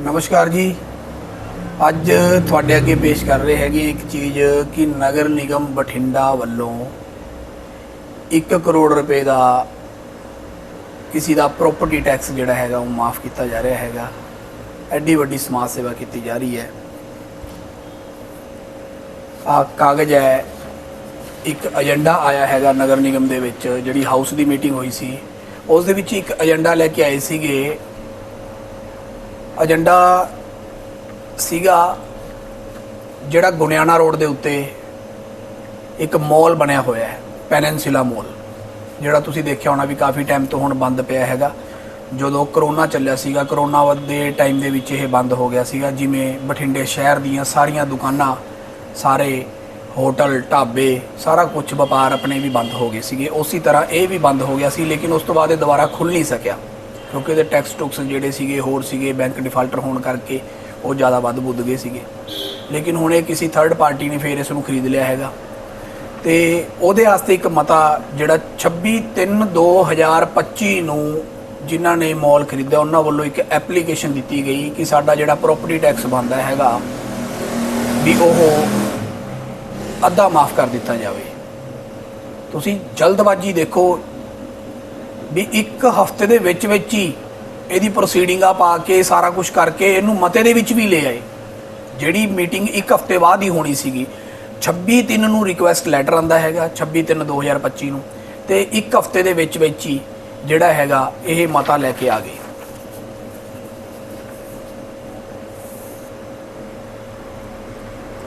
ਨਮਸਕਾਰ ਜੀ। ਅੱਜ ਤੁਹਾਡੇ ਅੱਗੇ ਪੇਸ਼ ਕਰ ਰਹੇ ਹੈਗੇ ਇੱਕ ਚੀਜ਼ ਕਿ ਨਗਰ ਨਿਗਮ ਬਠਿੰਡਾ ਵੱਲੋਂ 1 ਕਰੋੜ ਰੁਪਏ ਦਾ ਕਿਸੇ ਦਾ ਪ੍ਰਾਪਰਟੀ ਟੈਕਸ ਜਿਹੜਾ ਹੈਗਾ ਉਹ ਮਾਫ ਕੀਤਾ ਜਾ ਰਿਹਾ ਹੈਗਾ। ਐਡੀ ਵੱਡੀ ਸਮਾਜ ਸੇਵਾ ਕੀਤੀ ਜਾ ਰਹੀ ਹੈ। ਆ ਕਾਗਜ਼ ਹੈ, ਇੱਕ ਏਜੰਡਾ ਆਇਆ ਹੈਗਾ ਨਗਰ ਨਿਗਮ ਦੇ ਵਿੱਚ, ਜਿਹੜੀ ਹਾਊਸ ਦੀ ਮੀਟਿੰਗ ਹੋਈ ਸੀ। ਉਸ ਦੇ ਵਿੱਚ ਇੱਕ ਏਜੰਡਾ ਲੈ ਕੇ ਆਏ ਸੀਗੇ ਏਜੰਡਾ ਸੀਗਾ ਜਿਹੜਾ ਗੁਨਿਆਣਾ ਰੋਡ ਦੇ ਉੱਤੇ ਇੱਕ ਮਾਲ ਬਣਿਆ ਹੋਇਆ ਹੈ ਪੈਨੈਂਸਿਲਾ ਮਾਲ। ਜਿਹੜਾ ਤੁਸੀਂ ਦੇਖਿਆ ਹੋਣਾ ਵੀ ਕਾਫੀ ਟਾਈਮ ਤੋਂ ਹੁਣ ਬੰਦ ਪਿਆ ਹੈਗਾ। ਜਦੋਂ ਕਰੋਨਾ ਚੱਲਿਆ ਸੀਗਾ, ਕਰੋਨਾ ਦੇ ਟਾਈਮ ਦੇ ਵਿੱਚ ਇਹ ਬੰਦ ਹੋ ਗਿਆ ਸੀਗਾ। ਜਿਵੇਂ ਬਠਿੰਡੇ ਸ਼ਹਿਰ ਦੀਆਂ ਸਾਰੀਆਂ ਦੁਕਾਨਾਂ, ਸਾਰੇ ਹੋਟਲ, ਢਾਬੇ, ਸਾਰਾ ਕੁਝ ਵਪਾਰ ਆਪਣੇ ਵੀ ਬੰਦ ਹੋ ਗਏ ਸੀਗੇ। ਉਸੇ ਤਰ੍ਹਾਂ ਇਹ ਵੀ ਬੰਦ ਹੋ ਗਿਆ ਸੀ, ਲੇਕਿਨ ਉਸ ਤੋਂ ਬਾਅਦ ਇਹ ਦੁਬਾਰਾ ਖੁੱਲ ਨਹੀਂ ਸਕਿਆ। ਕਿਉਂਕਿ ਇਹਦੇ ਟੈਕਸ ਟੁਕਸ ਜਿਹੜੇ ਸੀਗੇ, ਹੋਰ ਸੀਗੇ ਬੈਂਕ ਡਿਫਾਲਟਰ ਹੋਣ ਕਰਕੇ ਉਹ ਜ਼ਿਆਦਾ ਵੱਧ ਬੁੱਧ ਗਏ ਸੀਗੇ। ਲੇਕਿਨ ਹੁਣ ਇਹ ਕਿਸੇ ਥਰਡ ਪਾਰਟੀ ਨੇ ਫੇਰ ਇਸ ਨੂੰ ਖਰੀਦ ਲਿਆ ਹੈਗਾ। ਤੇ ਉਹਦੇ ਵਾਸਤੇ ਇੱਕ ਮਤਾ ਜਿਹੜਾ 26/3/2025 ਨੂੰ ਜਿਨ੍ਹਾਂ ਨੇ ਮਾਲ ਖਰੀਦਿਆ, ਉਹਨਾਂ ਵੱਲੋਂ ਇੱਕ ਐਪਲੀਕੇਸ਼ਨ ਦਿੱਤੀ ਗਈ ਕਿ ਸਾਡਾ ਜਿਹੜਾ ਪ੍ਰਾਪਰਟੀ ਟੈਕਸ ਬਣਦਾ ਹੈਗਾ ਵੀ ਉਹ ਅੱਧਾ ਮਾਫ ਕਰ ਦਿੱਤਾ ਜਾਵੇ। ਤੁਸੀਂ ਜਲਦਬਾਜ਼ੀ ਦੇਖੋ ਵੀ ਇੱਕ ਹਫ਼ਤੇ ਦੇ ਵਿੱਚ ਵਿੱਚ ਹੀ ਇਹਦੀ ਪ੍ਰੋਸੀਡਿੰਗਾਂ ਪਾ ਕੇ, ਸਾਰਾ ਕੁਝ ਕਰਕੇ ਇਹਨੂੰ ਮਤੇ ਦੇ ਵਿੱਚ ਵੀ ਲੈ ਆਏ। ਜਿਹੜੀ ਮੀਟਿੰਗ ਇੱਕ ਹਫ਼ਤੇ ਬਾਅਦ ਹੀ ਹੋਣੀ ਸੀਗੀ। 26 ਤਿੰਨ ਨੂੰ ਰਿਕੁਐਸਟ ਲੈਟਰ ਆਂਦਾ ਹੈਗਾ 26 ਤਿੰਨ 2025 ਨੂੰ। ਤੇ ਇੱਕ ਹਫ਼ਤੇ ਦੇ ਵਿੱਚ ਵਿੱਚ ਹੀ ਜਿਹੜਾ ਹੈਗਾ, ਇਹ ਮਤਾ ਲੈ ਕੇ ਆ ਗਏ।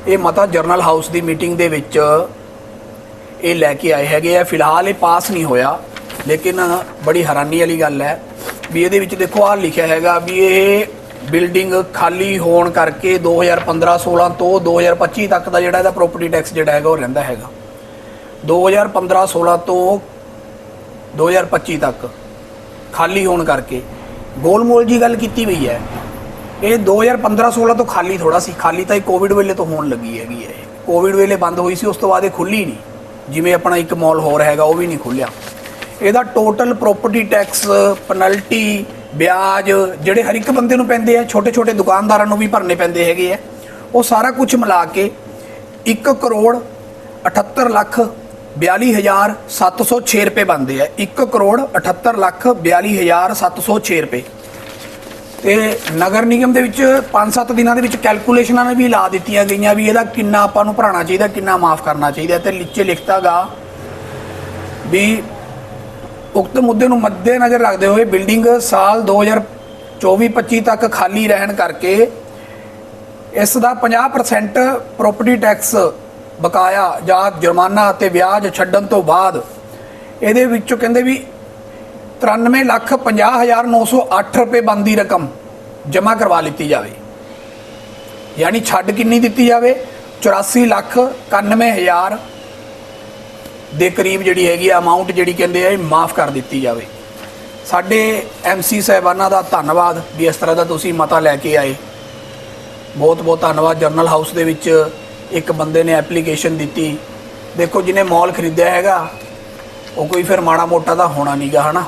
ਇਹ ਮਤਾ ਜਰਨਲ ਹਾਊਸ ਦੀ ਮੀਟਿੰਗ ਦੇ ਵਿੱਚ ਇਹ ਲੈ ਕੇ ਆਏ ਹੈਗੇ ਆ। ਫਿਲਹਾਲ ਇਹ ਪਾਸ ਨਹੀਂ ਹੋਇਆ। ਲੇਕਿਨ ਬੜੀ ਹੈਰਾਨੀ ਵਾਲੀ ਗੱਲ ਹੈ ਵੀ ਇਹਦੇ ਵਿੱਚ ਦੇਖੋ ਆਹ ਲਿਖਿਆ ਹੈਗਾ ਵੀ ਇਹ ਬਿਲਡਿੰਗ ਖਾਲੀ ਹੋਣ ਕਰਕੇ 2015-16 ਤੋਂ 2025 ਤੱਕ ਦਾ ਜਿਹੜਾ ਇਹਦਾ ਪ੍ਰਾਪਰਟੀ ਟੈਕਸ ਜਿਹੜਾ ਹੈਗਾ ਉਹ ਰਹਿੰਦਾ ਹੈਗਾ। 2015-16 ਤੋਂ 2025 ਤੱਕ ਖਾਲੀ ਹੋਣ ਕਰਕੇ। ਗੋਲਮੋਲ ਜੀ ਗੱਲ ਕੀਤੀ ਹੋਈ ਹੈ। ਇਹ 2015-16 ਤੋਂ ਖਾਲੀ ਥੋੜਾ ਸੀ। ਖਾਲੀ ਤਾਂ ਇਹ ਕੋਵਿਡ ਵੇਲੇ ਤੋਂ ਹੋਣ ਲੱਗੀ ਹੈਗੀ ਹੈ। ਕੋਵਿਡ ਵੇਲੇ ਬੰਦ ਹੋਈ ਸੀ, ਉਸ ਤੋਂ ਬਾਅਦ ਇਹ ਖੁੱਲੀ ਨਹੀਂ। ਜਿਵੇਂ ਆਪਣਾ ਇੱਕ ਮਾਲ ਹੋਰ ਹੈਗਾ, ਉਹ ਵੀ ਨਹੀਂ ਖੁੱਲਿਆ। ਇਹਦਾ ਟੋਟਲ ਪ੍ਰਾਪਰਟੀ ਟੈਕਸ ਪੈਨਲਟੀ ਵਿਆਜ, ਜਿਹੜੇ ਹਰ ਇੱਕ ਬੰਦੇ ਨੂੰ ਪੈਂਦੇ ਆ ਛੋਟੇ ਛੋਟੇ ਦੁਕਾਨਦਾਰਾਂ ਨੂੰ ਵੀ ਭਰਨੇ ਪੈਂਦੇ ਹੈਗੇ ਆ। ਉਹ ਸਾਰਾ ਕੁਝ ਮਿਲਾ ਕੇ 1 ਕਰੋੜ 78 ਲੱਖ 42706 ਰੁਪਏ ਬਣਦੇ ਆ। 1 ਕਰੋੜ 78 ਲੱਖ 42706 ਰੁਪਏ। ਤੇ ਨਗਰ ਨਿਗਮ ਦੇ ਵਿੱਚ 5-7 ਦਿਨਾਂ ਦੇ ਵਿੱਚ ਕੈਲਕੂਲੇਸ਼ਨਾਂ ਨੇ ਵੀ ਲਾ ਦਿੱਤੀਆਂ ਗਈਆਂ ਵੀ ਇਹਦਾ ਕਿੰਨਾ ਆਪਾਂ ਨੂੰ ਭਰਾਣਾ ਚਾਹੀਦਾ, ਕਿੰਨਾ ਮਾਫ ਕਰਨਾ ਚਾਹੀਦਾ। ਤੇ ਨੀਚੇ ਲਿਖਤਾਗਾ ਵੀ ਉਕਤ ਮੁੱਦੇ ਨੂੰ ਮੱਦੇਨਜ਼ਰ ਰੱਖਦੇ ਹੋਏ ਬਿਲਡਿੰਗ ਸਾਲ 2024-25 ਤੱਕ ਖਾਲੀ ਰਹਿਣ ਕਰਕੇ ਇਸ ਦਾ 50% ਪ੍ਰਾਪਰਟੀ ਟੈਕਸ ਬਕਾਇਆ ਜਾਂ ਜੁਰਮਾਨਾ ਅਤੇ ਵਿਆਜ ਛੱਡਣ ਤੋਂ ਬਾਅਦ ਇਹਦੇ ਵਿੱਚੋਂ ਕਹਿੰਦੇ ਵੀ 93 ਲੱਖ 50908 ਰੁਪਏ ਬੰਦੀ ਰਕਮ ਜਮ੍ਹਾਂ ਕਰਵਾ ਲਿੱਤੀ ਜਾਵੇ। ਯਾਨੀ ਛੱਡ ਕਿੰਨੀ ਦਿੱਤੀ ਜਾਵੇ? 84 ਲੱਖ 91000 ਦੇ ਕਰੀਬ ਜਿਹੜੀ ਹੈਗੀ ਆ ਅਮਾਉਂਟ ਜਿਹੜੀ ਕਹਿੰਦੇ ਆ ਇਹ ਮਾਫ ਕਰ ਦਿੱਤੀ ਜਾਵੇ। ਸਾਡੇ ਐਮਸੀ ਸਾਹਿਬਾਨਾਂ ਦਾ ਧੰਨਵਾਦ ਵੀ ਇਸ ਤਰ੍ਹਾਂ ਦਾ ਤੁਸੀਂ ਮਤਾ ਲੈ ਕੇ ਆਏ। ਬਹੁਤ ਬਹੁਤ ਧੰਨਵਾਦ ਜਰਨਲ ਹਾਊਸ ਦੇ ਵਿੱਚ ਇੱਕ ਬੰਦੇ ਨੇ ਐਪਲੀਕੇਸ਼ਨ ਦਿੱਤੀ। ਦੇਖੋ ਜਿਹਨੇ ਮਾਲ ਖਰੀਦਿਆ ਹੈਗਾ, ਉਹ ਕੋਈ ਫਿਰ ਮਾੜਾ ਮੋਟਾ ਤਾਂ ਹੋਣਾ ਨਹੀਂਗਾ ਹਨਾ?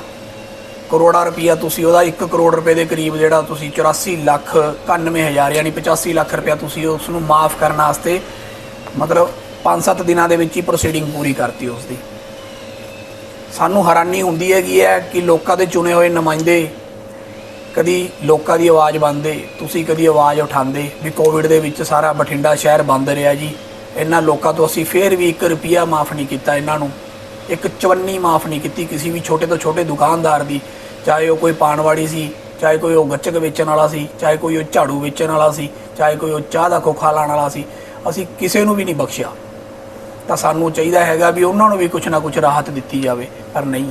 ਕਰੋੜਾ ਰੁਪਈਆ ਤੁਸੀਂ ਉਹਦਾ 1 ਕਰੋੜ ਰੁਪਏ ਦੇ ਕਰੀਬ ਜਿਹੜਾ ਤੁਸੀਂ 84 ਲੱਖ 91000 ਯਾਨੀ 85 ਲੱਖ ਰੁਪਇਆ ਤੁਸੀਂ ਉਸ ਨੂੰ ਮਾਫ ਕਰਨ ਵਾਸਤੇ ਮਤਲਬ 5-7 ਦਿਨਾਂ ਦੇ ਵਿੱਚ ਹੀ ਪ੍ਰੋਸੀਡਿੰਗ ਪੂਰੀ ਕਰਤੀ ਉਸ ਦੀ ਸਾਨੂੰ ਹੈਰਾਨੀ ਹੁੰਦੀ ਹੈਗੀ ਹੈ ਕਿ ਲੋਕਾਂ ਦੇ ਚੁਣੇ ਹੋਏ ਨੁਮਾਇੰਦੇ ਕਦੀ ਲੋਕਾਂ ਦੀ ਆਵਾਜ਼ ਬੰਦੇ ਤੁਸੀਂ ਕਦੀ ਆਵਾਜ਼ ਉਠਾਉਂਦੇ ਵੀ ਕੋਵਿਡ ਦੇ ਵਿੱਚ ਸਾਰਾ ਬਠਿੰਡਾ ਸ਼ਹਿਰ ਬੰਦ ਰਿਹਾ ਜੀ। ਇਹਨਾਂ ਲੋਕਾਂ ਤੋਂ ਅਸੀਂ ਫੇਰ ਵੀ 1 ਰੁਪਿਆ ਮਾਫ ਨਹੀਂ ਕੀਤਾ ਇਹਨਾਂ ਨੂੰ। ਇੱਕ ਚਵੰਨੀ ਮਾਫ ਨਹੀਂ ਕੀਤੀ ਕਿਸੇ ਵੀ ਛੋਟੇ ਤੋਂ ਛੋਟੇ ਦੁਕਾਨਦਾਰ ਦੀ। ਚਾਹੇ ਉਹ ਕੋਈ ਪਾਣਵਾੜੀ ਸੀ, ਚਾਹੇ ਕੋਈ ਉਹ ਗੱਚਕ ਵੇਚਣ ਵਾਲਾ ਸੀ, ਚਾਹੇ ਕੋਈ ਉਹ ਝਾੜੂ ਵੇਚਣ ਵਾਲਾ ਸੀ, ਚਾਹੇ ਕੋਈ ਉਹ ਚਾਹ ਦਾ ਖੋਖਾ ਲਾਣ ਵਾਲਾ ਸੀ। ਅਸੀਂ ਕਿਸੇ ਨੂੰ ਵੀ ਨਹੀਂ ਬਖਸ਼ਿਆ। ਤਾਂ ਸਾਨੂੰ ਚਾਹੀਦਾ ਹੈਗਾ ਵੀ ਉਹਨਾਂ ਨੂੰ ਵੀ ਕੁਝ ਨਾ ਕੁਝ ਰਾਹਤ ਦਿੱਤੀ ਜਾਵੇ, ਪਰ ਨਹੀਂ।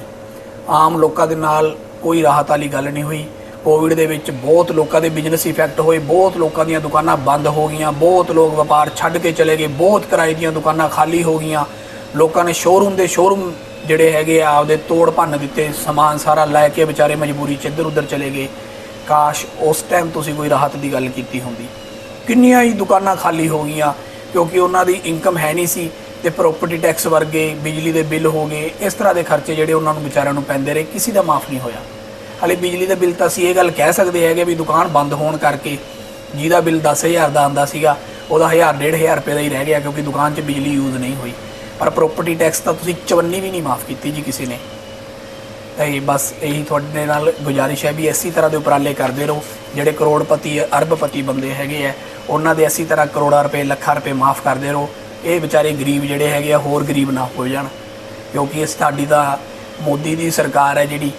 ਆਮ ਲੋਕਾਂ ਦੇ ਨਾਲ ਕੋਈ ਰਾਹਤ ਵਾਲੀ ਗੱਲ ਨਹੀਂ ਹੋਈ। ਕੋਵਿਡ ਦੇ ਵਿੱਚ ਬਹੁਤ ਲੋਕਾਂ ਦੇ ਬਿਜ਼ਨਸ ਇਫੈਕਟ ਹੋਏ, ਬਹੁਤ ਲੋਕਾਂ ਦੀਆਂ ਦੁਕਾਨਾਂ ਬੰਦ ਹੋ ਗਈਆਂ, ਬਹੁਤ ਲੋਕ ਵਪਾਰ ਛੱਡ ਕੇ ਚਲੇ ਗਏ, ਬਹੁਤ ਕਿਰਾਏ ਦੀਆਂ ਦੁਕਾਨਾਂ ਖਾਲੀ ਹੋ ਗਈਆਂ। ਲੋਕਾਂ ਨੇ ਸ਼ੋਰੂਮ ਦੇ ਸ਼ੋਰੂਮ ਜਿਹੜੇ ਹੈਗੇ ਆ, ਆਪਦੇ ਤੋੜ ਭੰਨ ਦਿੱਤੇ, ਸਮਾਨ ਸਾਰਾ ਲੈ ਕੇ ਵਿਚਾਰੇ ਮਜਬੂਰੀ ਚ ਇੱਧਰ ਉੱਧਰ ਚਲੇ ਗਏ। ਕਾਸ਼ ਉਸ ਟਾਈਮ ਤੁਸੀਂ ਕੋਈ ਰਾਹਤ ਦੀ ਗੱਲ ਕੀਤੀ ਹੁੰਦੀ। ਕਿੰਨੀਆਂ ਹੀ ਦੁਕਾਨਾਂ ਖਾਲੀ ਹੋ ਗਈਆਂ, ਕਿਉਂਕਿ ਉਹਨਾਂ ਦੀ ਇਨਕਮ ਹੈ ਨਹੀਂ ਸੀ। ਤੇ ਪ੍ਰਾਪਰਟੀ ਟੈਕਸ ਵਰਗੇ, ਬਿਜਲੀ ਦੇ ਬਿੱਲ ਹੋ ਗਏ, ਇਸ ਤਰ੍ਹਾਂ ਦੇ ਖਰਚੇ ਜਿਹੜੇ ਉਹਨਾਂ ਨੂੰ ਵਿਚਾਰਿਆਂ ਨੂੰ ਪੈਂਦੇ ਰਹੇ, ਕਿਸੇ ਦਾ ਮਾਫ ਨਹੀਂ ਹੋਇਆ। ਹਾਲੇ ਬਿਜਲੀ ਦਾ ਬਿੱਲ ਤਾਂ ਅਸੀਂ ਇਹ ਗੱਲ ਕਹਿ ਸਕਦੇ ਹੈਗੇ ਵੀ ਦੁਕਾਨ ਬੰਦ ਹੋਣ ਕਰਕੇ ਜਿਹਦਾ ਬਿੱਲ 10000 ਦਾ ਆਂਦਾ ਸੀਗਾ, ਉਹਦਾ 1000 1500 ਰੁਪਏ ਦਾ ਹੀ ਰਹਿ ਗਿਆ ਕਿਉਂਕਿ ਦੁਕਾਨ 'ਚ ਬਿਜਲੀ ਯੂਜ਼ ਨਹੀਂ ਹੋਈ। ਪਰ ਪ੍ਰਾਪਰਟੀ ਟੈਕਸ ਤਾਂ ਤੁਸੀਂ 54 ਵੀ ਨਹੀਂ ਮਾਫ ਕੀਤੀ ਜੀ ਕਿਸੇ ਨੇ। ਤਾਂ ਇਹ ਬਸ ਇਹੀ ਤੁਹਾਡੇ ਨਾਲ ਗੁਜ਼ਾਰਿਸ਼ ਹੈ ਵੀ ਇਸੇ ਤਰ੍ਹਾਂ ਦੇ ਉਪਰਾਲੇ ਕਰਦੇ ਰਹੋ, ਜਿਹੜੇ ਕਰੋੜਪਤੀ, ਅਰਬਪਤੀ ਬੰਦੇ ਹੈਗੇ ਆ, ਉਹਨਾਂ ਦੇ ਇਸੇ ਤਰ੍ਹਾਂ ਕਰੋੜਾਂ ਰੁਪਏ, ਲੱਖਾਂ ਰੁਪਏ ਮਾਫ ਕਰਦੇ ਰਹੋ। ਇਹ ਵਿਚਾਰੇ ਗਰੀਬ ਜਿਹੜੇ ਹੈਗੇ ਆ, ਹੋਰ ਗਰੀਬ ਨਾ ਹੋ ਜਾਣ। ਕਿਉਂਕਿ ਇਹ ਸਾਡੀ ਤਾਂ ਮੋਦੀ ਦੀ ਸਰਕਾਰ ਹੈ ਜਿਹੜੀ,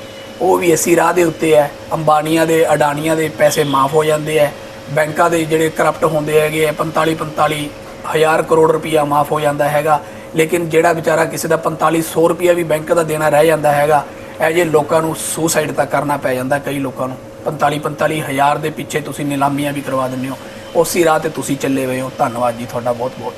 ਉਹ ਵੀ ਇਸੇ ਰਾਹ ਦੇ ਉੱਤੇ ਹੈ। ਅੰਬਾਨੀਆਂ ਦੇ, ਅਡਾਨੀਆਂ ਦੇ ਪੈਸੇ ਮਾਫ ਹੋ ਜਾਂਦੇ ਆ ਬੈਂਕਾਂ ਦੇ ਜਿਹੜੇ ਕਰਪਟ ਹੁੰਦੇ ਹੈਗੇ ਆ 45 45 ਹਜ਼ਾਰ ਕਰੋੜ ਰੁਪਈਆ ਮਾਫ ਹੋ ਜਾਂਦਾ ਹੈਗਾ। ਲੇਕਿਨ ਜਿਹੜਾ ਵਿਚਾਰਾ ਕਿਸੇ ਦਾ 4500 ਰੁਪਇਆ ਵੀ ਬੈਂਕ ਦਾ ਦੇਣਾ ਰਹਿ ਜਾਂਦਾ ਹੈਗਾ, ਇਹ ਜੇ ਲੋਕਾਂ ਨੂੰ ਸੁਸਾਈਡ ਤੱਕ ਕਰਨਾ ਪੈ ਜਾਂਦਾ ਕਈ ਲੋਕਾਂ ਨੂੰ। 45 45 ਹਜ਼ਾਰ ਦੇ ਪਿੱਛੇ ਤੁਸੀਂ ਨਿਲਾਮੀਆਂ ਵੀ ਕਰਵਾ ਦਿੰਦੇ ਹੋ। ਉਸੇ ਰਾਹ ਤੇ ਤੁਸੀਂ ਚੱਲੇ ਹੋਏ ਹੋ। ਧੰਨਵਾਦ ਜੀ, ਤੁਹਾਡਾ ਬਹੁਤ ਬਹੁਤ